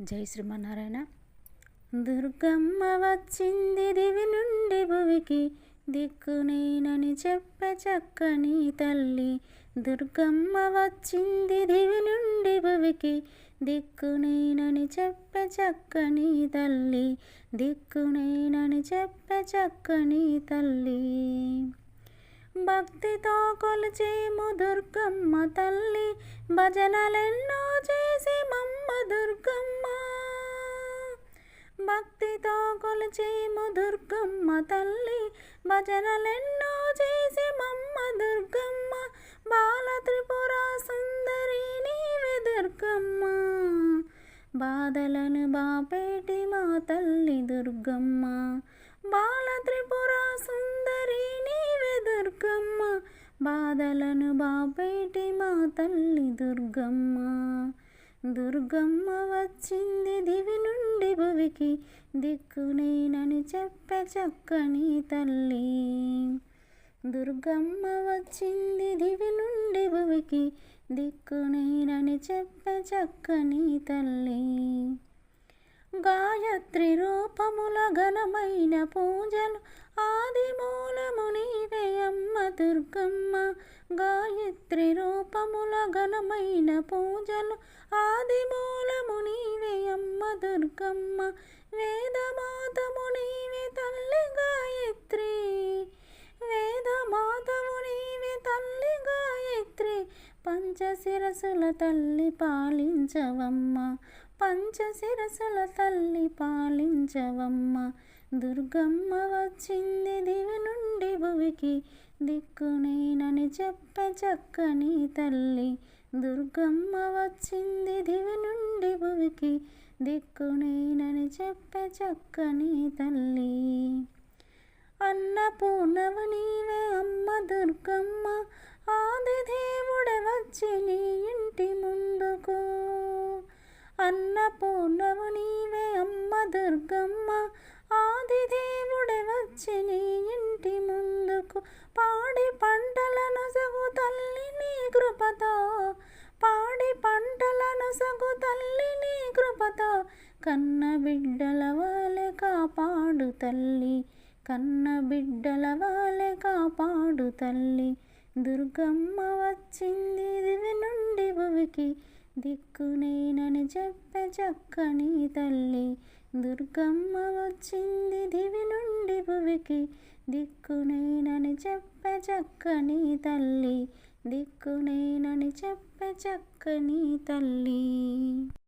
జై శ్రీమన్నారాయణ. దుర్గమ్మ వచ్చింది దివి నుండి భువికి దిక్కునేనని చెప్ప చక్కని తల్లి. దుర్గమ్మ వచ్చింది దివి నుండి భువికి దిక్కునేనని చెప్పే చక్కని తల్లి. దిక్కునేనని చెప్పే చక్కని తల్లి. భక్తితో కొలిచేము దుర్గమ్మ తల్లి భజనలెన్నో చేసి మమ్మ దుర్గమ్మ. భక్తితో కొలిచేము దుర్గమ్మ తల్లి భజనలెన్నో చేసి మమ్మ దుర్గమ్మ. బాల త్రిపుర సుందరి నీవే దుర్గమ్మ. బాధలను బాపేటి మా తల్లి దుర్గమ్మ. బాల త్రిపుర బాధలను బాపేటి మా తల్లి దుర్గమ్మ. దుర్గమ్మ వచ్చింది దివి నుండి భువికి దిక్కునేనని చెప్పే చక్కని తల్లి. దుర్గమ్మ వచ్చింది దివి నుండి భువికి దిక్కునేనని చెప్పే చక్కని తల్లి. గాయత్రి రూపముల ఘనమైన పూజలు ఆది మూలము నీవే అమ్మ దుర్గమ్మ గాయత్రి రూపముల ఘనమైన పూజలు ఆదిమూలము నీవే అమ్మ దుర్గమ్మ వేదమాతము నీవే తల్లి గాయత్రి వేదమాతము నీవే తల్లి గాయత్రి పంచశిరసుల తల్లి పాలించవమ్మ. పంచశిరసుల తల్లి పాలించవమ్మ. దుర్గమ్మ వచ్చింది దివి నుండి భువికి. దిక్కునేనని చెప్పే చక్కని తల్లి. దుర్గమ్మ వచ్చింది దివి నుండి భువికి. దిక్కునేనని చెప్పే చక్కని తల్లి. అన్నపూర్ణవ నీవే అమ్మ దుర్గమ్మ. దుర్గమ్మ ఆదిదేవుడే వచ్చి నీ ఇంటి ముందుకు పాడి పంటలను సగు తల్లి నీ కృపతో. పాడి పంటలను సగు తల్లి నీ కృపతో. కన్న బిడ్డల వాలే కాపాడు తల్లి కన్న బిడ్డల వాలే కాపాడు తల్లి. దుర్గమ్మ వచ్చింది దివి నుండి భువికి దిక్కునేనని చెప్ప చక్కని తల్లి. దుర్గమ్మ వచ్చింది దివి నుండి భువికి దిక్కునేనని చెప్ప చక్కని తల్లి. దిక్కునేనని చెప్ప చక్కని తల్లి.